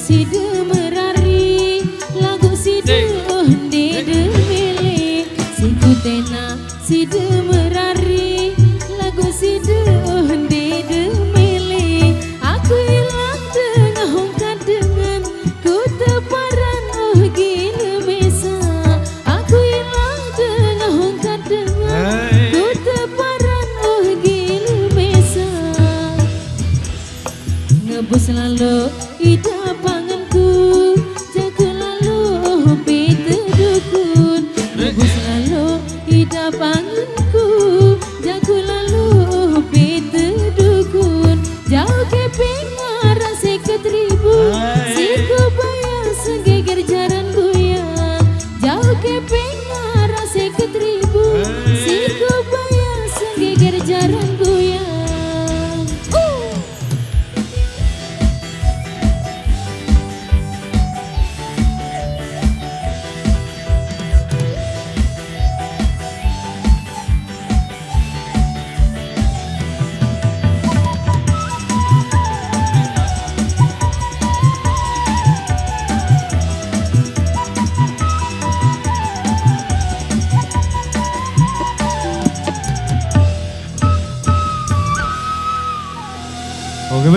සිදුම পাঞ্জা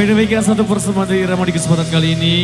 demikian satu persembahan dari di kesempatan kali ini.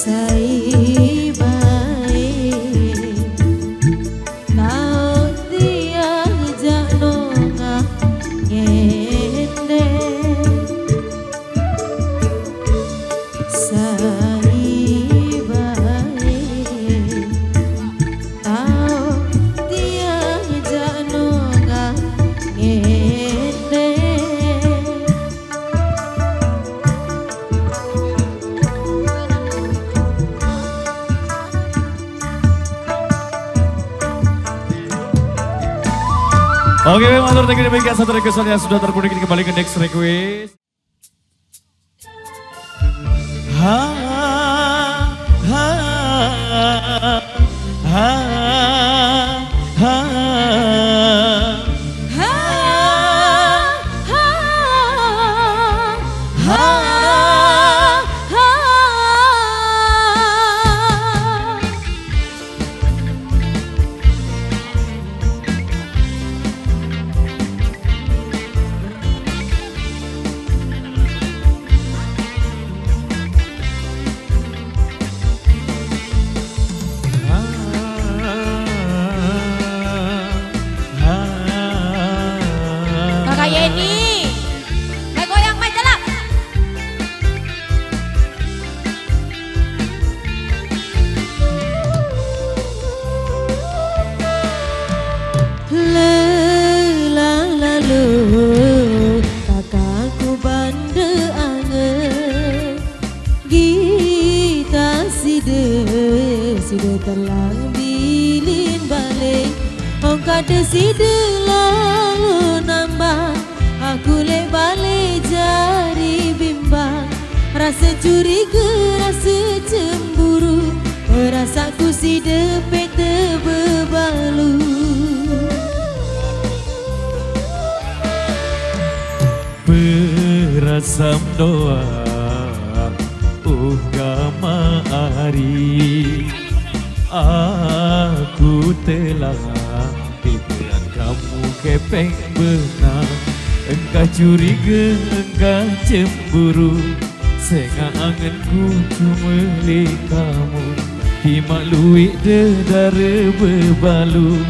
在 Oke, matur thank you demikian satu request yang sudah kita kembali ke next request. Ha, telah bilin balik Ong kada sida lalu nambah. Aku le balik jari bimbang Rasa curiga, rasa cemburu. Rasaku si depet terbebalu. Berasam doa Ugama hari Aku telah Pikiran kamu kepeng benar. Engkau curiga, engkau cemburu. Sengah anganku cuma li kamu Himak luik dedara bebalu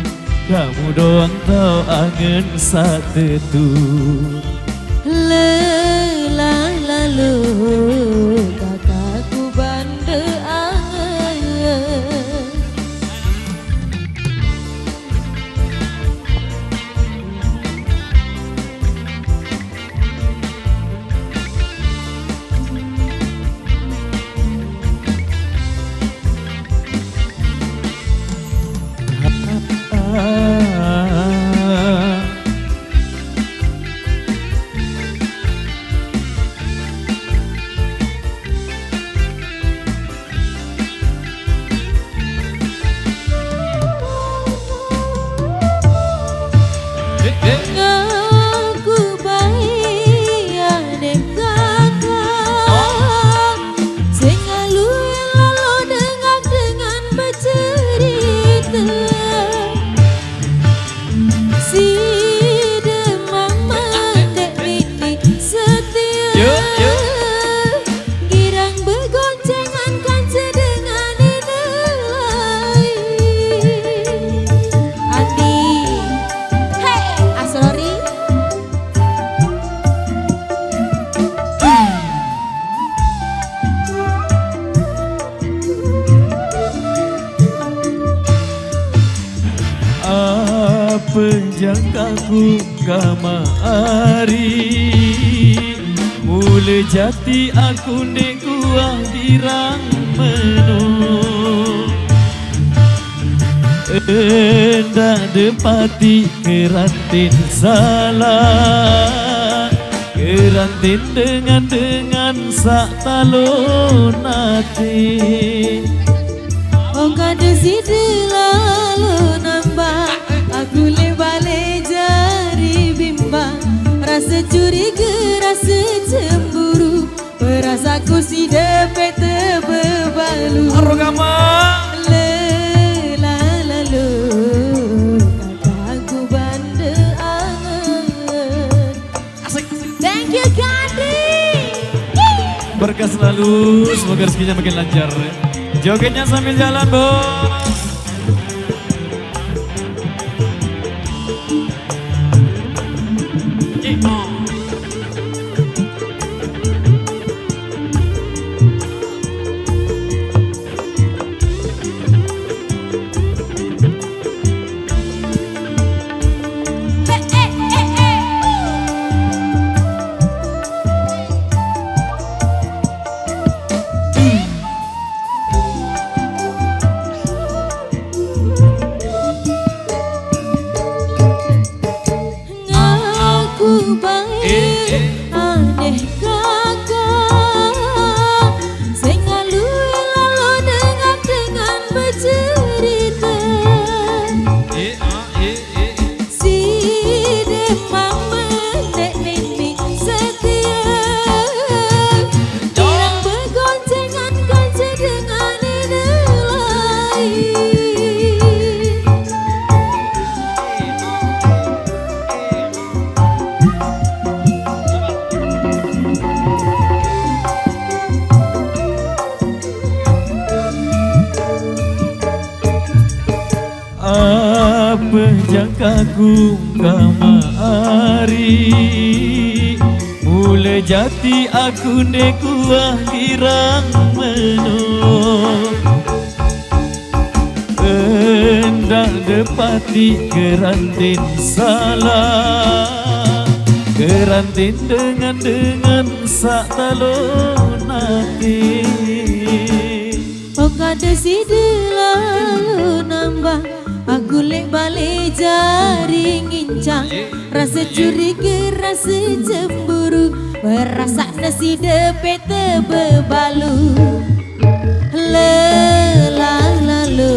Kamu doang tahu angan satu tu Lelah lalu Jati aku ndek kuah dirang menung Endak depati kerantin salah. Kerantin dengan dengan sak talon hati Oh kada sida lalu nambah Aku lebale Rasa curiga, rasa cemburu. Perasaku si depet terbebalu. Kandi Berkah selalu, semoga rezekinya makin lancar. Jogetnya sambil jalan bos jangkaku kamari. Mula jati aku kuah girang menung Hendak depati kerantin salah. Kerantin dengan dengan sak talon hati. Oh kada sida lalu nambah Aku lek balik jari ngincang Rasa curiga, rasa cemburu Berasa nasi depet bebalu Lelah lalu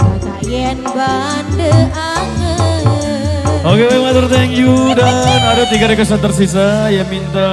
Kakak yen banda angen Oke baik matur thank you. Dan ada tiga requestan tersisa yang minta